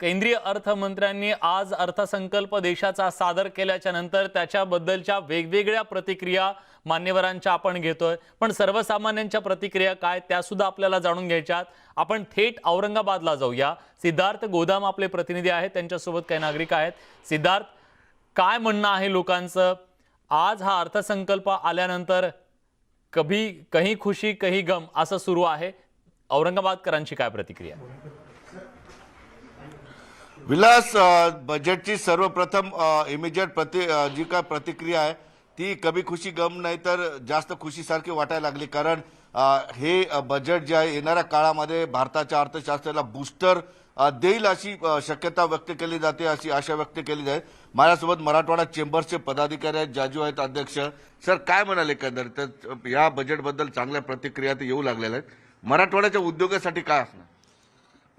केंद्रीय अर्थमंत्र्यांनी आज अर्थसंकल्प देशाचा सादर केल्याच्यानंतर त्याच्याबद्दलच्या वेगवेगळ्या प्रतिक्रिया मान्यवरांच्या आपण घेतोय. पण सर्वसामान्यांच्या प्रतिक्रिया काय त्या सुद्धा आपल्याला जाणून घ्यायच्यात. आपण थेट औरंगाबादला जाऊया. सिद्धार्थ गोदाम आपले प्रतिनिधी आहेत. त्यांच्यासोबत काही नागरिक आहेत. सिद्धार्थ काय म्हणणं आहे लोकांचं? आज हा अर्थसंकल्प आल्यानंतर कभी कही खुशी कही गम असं सुरू आहे. औरंगाबादकरांची काय प्रतिक्रिया? विलास बजेटची सर्वप्रथम इमिजिएट प्रति जी काय प्रतिक्रिया आहे ती कमी खुशी गम नाही तर जास्त खुशीसारखी वाटायला लागली. कारण हे बजेट जे आहे येणाऱ्या काळामध्ये भारताच्या अर्थशास्त्राला बूस्टर देईल अशी शक्यता व्यक्त केली जाते अशी आशा व्यक्त केली जाते माझ्यासोबत मराठवाडा चेंबर्सचे पदाधिकारी आहेत जाजू आहेत अध्यक्ष. सर काय म्हणाले एकंदरीत? तर या बजेटबद्दल चांगल्या प्रतिक्रिया येऊ लागलेल्या आहेत. मराठवाड्याच्या उद्योगासाठी काय असणार?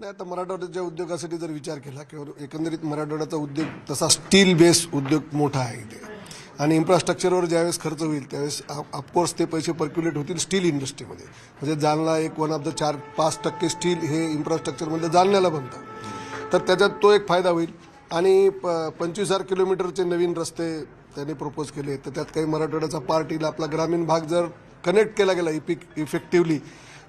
नाही आता मराठवाड्याच्या उद्योगासाठी जर विचार केला किंवा एकंदरीत मराठवाड्याचा उद्योग तसा स्टील बेस उद्योग मोठा आहे इथे. आणि इन्फ्रास्ट्रक्चरवर ज्यावेळेस खर्च होईल त्यावेळेस ऑफकोर्स ते पैसे पर्क्युलेट होतील स्टील इंडस्ट्रीमध्ये म्हणजे जालना एक वन ऑफ द चार पाच टक्के स्टील हे इन्फ्रास्ट्रक्चरमध्ये जालन्याला बनतं. तर त्याच्यात तो एक फायदा होईल. आणि प पंचवीस हजार किलोमीटरचे नवीन रस्ते त्यांनी प्रपोज केले. तर त्यात काही मराठवाड्याचा पार्ट येईल. आपला ग्रामीण भाग जर कनेक्ट केला गेला इपिक इफेक्टिव्हली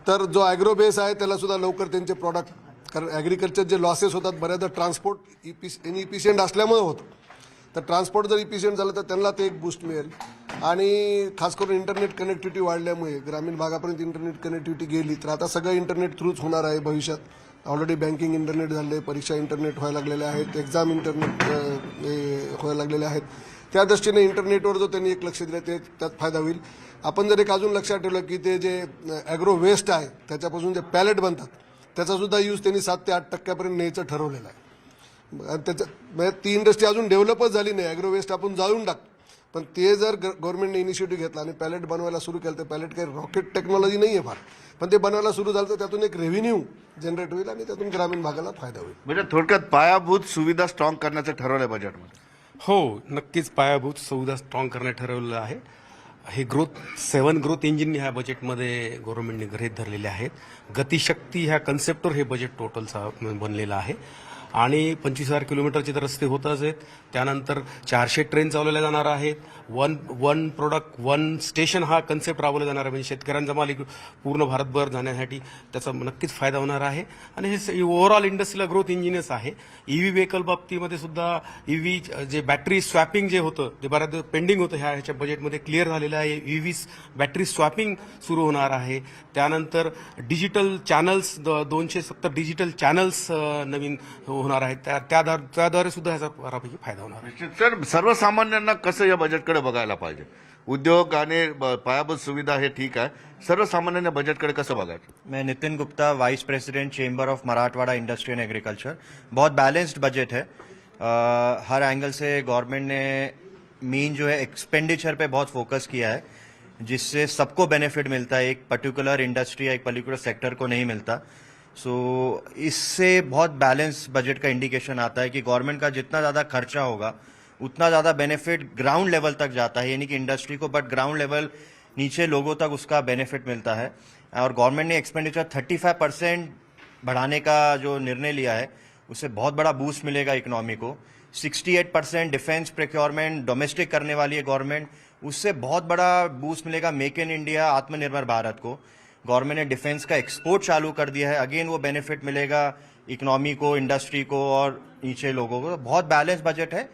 तर जो ॲग्रो बेस आहे त्याला सुद्धा लवकर त्यांचे प्रॉडक्ट कारण ॲग्रिकल्चर जे लॉसेस होतात बऱ्याचदा ट्रान्सपोर्ट इपिस इनइफिशियंट असल्यामुळे होतं. तर ट्रान्सपोर्ट जर इफिशियंट झालं तर त्यांना ते एक बूस्ट मिळेल. आणि खास करून इंटरनेट कनेक्टिव्हिटी वाढल्यामुळे ग्रामीण भागापर्यंत इंटरनेट कनेक्टिव्हिटी गेली तर आता सगळं इंटरनेट थ्रूच होणार आहे भविष्यात. ऑलरेडी बँकिंग इंटरनेट झाले परीक्षा इंटरनेट व्हायला लागलेल्या आहेत एक्झाम इंटरनेट व्हायला लागलेल्या आहेत. त्या दृष्टीने इंटरनेटवर जो त्यांनी एक लक्ष दिलं ते त्यात फायदा होईल. आपण जर एक अजून लक्षात ठेवलं की ते जे ॲग्रो वेस्ट आहे त्याच्यापासून जे पॅलेट बनतात त्याचा सुद्धा यूज त्यांनी सात ते आठ टक्क्यापर्यंत न्यायचं ठरवलेलं आहे. आणि त्याच्या म्हणजे ती इंडस्ट्री अजून डेव्हलपच झाली नाही. ॲग्रो वेस्ट आपण जाळून टाकतो. पण ते जर गव्हर्नमेंटने इनिशिएटिव्ह घेतला आणि पॅलेट बनवायला सुरू केलं तर पॅलेट काही रॉकेट टेक्नॉलॉजी नाही आहे फार. पण ते बनवायला सुरू झालं तर त्यातून एक रेव्हेन्यू जनरेट होईल आणि त्यातून ग्रामीण भागाला फायदा होईल. म्हणजे थोडक्यात पायाभूत सुविधा स्ट्रॉंग करण्याचं ठरवलंय बजेटमध्ये हो नक्कीच पायाभूत सुविधा स्ट्रॉंग करण्यात ठरवलेलं आहे. हे ग्रोथ सेवन ग्रोथ इंजिन ह्या बजेटमध्ये गव्हर्नमेंटने गृहीत धरलेले आहेत. गतिशक्ती ह्या कन्सेप्टवर हे बजेट टोटलचा बनलेलं आहे. आणि पंचवीस हजार किलोमीटरचे तर रस्ते होतच आहेत. त्यानंतर चारशे ट्रेन चालवल्या जाणार आहेत. One one product one station हा कन्सेप्ट राबवला जाणार आहे. म्हणजे शेतकऱ्यांचा माल पूर्ण भारतभर जाण्यासाठी त्याचा नक्कीच फायदा होणार आहे. आणि हे ओव्हरऑल इंडस्ट्रीला ग्रोथ इंजिनच आहे. ई व्ही व्हेकल बाबतीमध्ये सुद्धा ई व्ही जे बॅटरी स्वॅपिंग जे होतं जे बऱ्याच पेंडिंग होतं ह्या ह्याच्या बजेटमध्ये क्लिअर झालेलं आहे. ई व्ही बॅटरी स्वॅपिंग सुरू होणार आहे. त्यानंतर डिजिटल चॅनल्स दोनशे सत्तर डिजिटल चॅनल्स नवीन हो होणार आहेत त्या त्याद्वारे त्याद्वारे सुद्धा ह्याचा बऱ्यापैकी फ़ायदा होणार आहे. सर सर्वसामान्यांना कसं या बजेटकडे बघायला पाहिजे? उद्योग आणि ब- पायाभूत सुविधा हे ठीक आहे. सर्वसामान्यांना बजेटकडे कसं बघायचं? मैं Nitin Gupta vice president chamber of Marathwada industry and agriculture बहुत बैलेंस्ड बजट है। अ, हर एंगल से गवर्नमेंट ने मेन जो है एक्सपेंडिचर पे बहुत फोकस किया है जिससे सबको बेनिफिट मिलता है। एक पर्टिकुलर इंडस्ट्री या एक पर्टिकुलर सेक्टर को नहीं मिलता। सो so, इससे बहुत बैलेंस बजट का इंडिकेशन आता है कि गवर्नमेंट का जितना ज़्यादा खर्चा होगा उतना ज़्यादा बेनिफिट ग्राउंड लेवल तक जाता है यानी कि इंडस्ट्री को बट ग्राउंड लेवल नीचे लोगों तक उसका बेनिफिट मिलता है। और गवर्नमेंट ने एक्सपेंडिचर 35 परसेंट बढ़ाने का जो निर्णय लिया है उससे बहुत बड़ा बूस्ट मिलेगा इकोनॉमी को। 68 परसेंट डिफेंस प्रोक्योरमेंट डोमेस्टिक करने वाली है गवर्नमेंट उससे बहुत बड़ा बूस्ट मिलेगा मेक इन इंडिया आत्मनिर्भर भारत को। गवर्नमेंट ने डिफेंस का एक्सपोर्ट चालू कर दिया है। अगेन वो बेनिफिट मिलेगा इकोनॉमी को इंडस्ट्री को और नीचे लोगों को। बहुत बैलेंस बजट है।